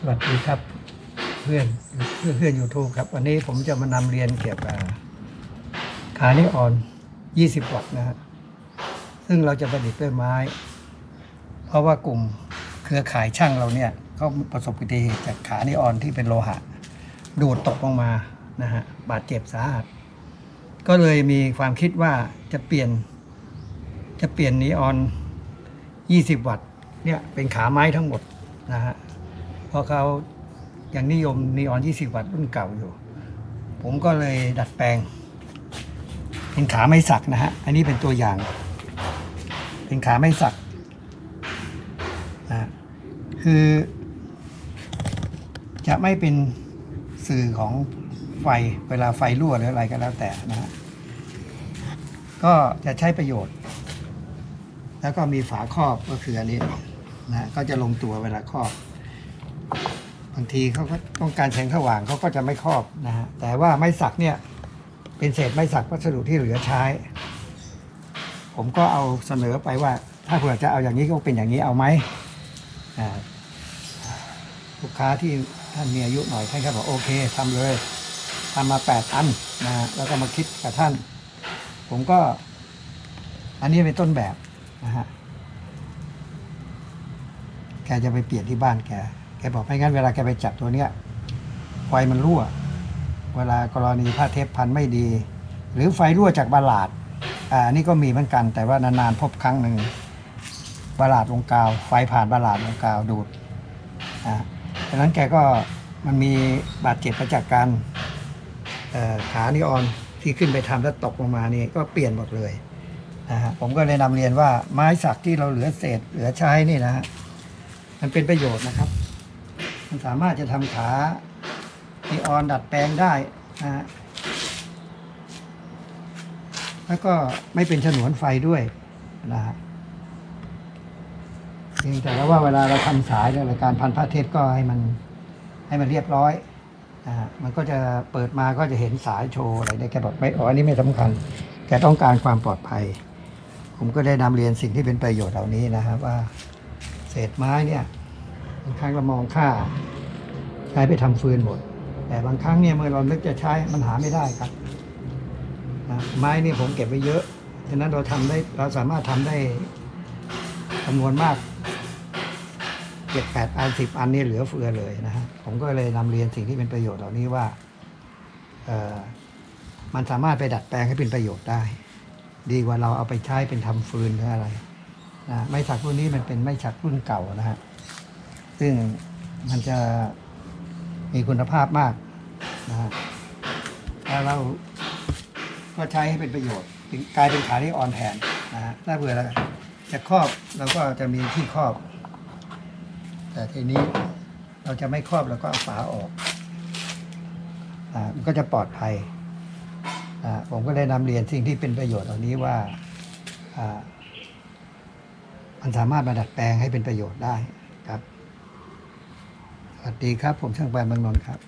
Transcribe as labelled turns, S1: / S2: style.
S1: สวัสดีครับเพื่อนเพื่อนเพื่อนยูทูบครับวันนี้ผมจะมานำเรียนเกี่ยวกับขานิออน 20 วัตต์นะฮะซึ่งเราจะประดิษฐ์ด้วยไม้ เพราะว่ากลุ่มเครือข่ายช่างเราเนี่ยเขาประสบอุบัติเหตุจากขานิออนที่เป็นโลหะ ดูดตกลงมานะฮะบาดเจ็บสาหัสก็เลยมีความคิดว่าจะเปลี่ยน จะเปลี่ยนนีออน 20 วัตต์เนี่ยเป็นขาไม้ทั้งหมดนะฮะ ราะเขายังนิยมนีออน 20 วัตต์รุ่นเก่าอยู่ ผมก็เลยดัดแปลง เป็นขาไม้สักนะฮะ อันนี้เป็นตัวอย่าง เป็นขาไม้สักนะคือ จะไม่เป็นสื่อของไฟเวลาไฟรั่วหรืออะไรก็แล้วแต่นะฮะก็จะใช้ประโยชน์ แล้วก็มีฝาครอบก็คืออันนี้นะก็จะลงตัวเวลาครอบ บางทีเขาก็ต้องการแสงสว่างเขาก็จะไม่ครอบนะฮะแต่ว่าไม้สักเนี่ย เป็นเศษไม้สักวัสดุที่เหลือใช้ ผมก็เอาเสนอไปว่า ถ้าเผื่อจะเอาอย่างนี้ก็เป็นอย่างนี้เอาไหมลูกค้าที่ท่านมีอายุหน่อยท่านก็บอกโอเคทำเลยทำมาแปดอันนะแล้วก็มาคิดกับท่าน ผมก็ อันนี้เป็นต้นแบบนะฮะแกจะไปเปลี่ยนที่บ้านแก แกบอกไม่งั้นเวลาแกไปจับตัวเนี้ยไฟมันรั่ว เวลากรณีผ้าเทปพันไม่ดี หรือไฟรั่วจากบาลาดอ่าอันนี้ก็มีเหมือนกัน แต่ว่านานๆพบครั้งหนึ่งบาลาดลงกาว ไฟผ่านบาลาดลงกาวดูดอ่าดังนั้นแกก็มันมีบาดเจ็บมาจากการเอ่อขานิออนที่ขึ้นไปทำแล้วตกลงมานี่ก็เปลี่ยนหมดเลยนะฮะผมก็เลยนำเรียนว่าไม้สักที่เราเหลือเศษเหลือใช้นี่นะฮะมันเป็นประโยชน์นะครับ มันสามารถจะทำขานีออนดัดแปลงได้นะฮะแล้วก็ไม่เป็นฉนวนไฟด้วยนะฮะเพียงแต่ว่าเวลาเราทำสายในการพันผ้าเทปก็ให้มันให้มันเรียบร้อยนะฮะมันก็จะเปิดมาก็จะเห็นสายโชว์อะไรได้แกบอกไม่อ๋ออันนี้ไม่สำคัญ แกต้องการความปลอดภัย ผมก็ได้นำเรียนสิ่งที่เป็นประโยชน์เหล่านี้นะครับว่าเศษไม้เนี่ย บางครั้งเรามองค่า ใช้ไปทำฟืนหมด แต่บางครั้งเนี่ยเมื่อเรานึกจะใช้มันหาไม่ได้ครับนะไม้นี่ผมเก็บไว้เยอะฉะนั้นเราทำได้เราสามารถทำได้จำนวนมากเจ็ดแปดอันสิบอันนี่เหลือเฟือเลยนะฮะผมก็เลยนำเรียนสิ่งที่เป็นประโยชน์เหล่านี้ว่าเอ่อมันสามารถไปดัดแปลงให้เป็นประโยชน์ได้ ดีกว่าเราเอาไปใช้เป็นทำฟืนหรืออะไรนะไม้สักรุ่นนี้มันเป็นไม้สักรุ่นเก่านะฮะ ซึ่งมันจะมีคุณภาพมากนะฮะแล้วเราก็ใช้ให้เป็นประโยชน์กลายเป็นขาที่อ่อนแทนนะฮะถ้าเผื่อเราจะครอบเราก็จะมีที่ครอบ แต่ทีนี้เราจะไม่ครอบเราก็เอาฝาออกอ่ามันก็จะปลอดภัยอ่าผมก็เลยนำเรียนสิ่งที่เป็นประโยชน์เหล่านี้ว่าอ่ามันสามารถมาดัดแปลงให้เป็นประโยชน์ได้ วัสดีครับ ผมช่างแปลเมืองนนท์ครับ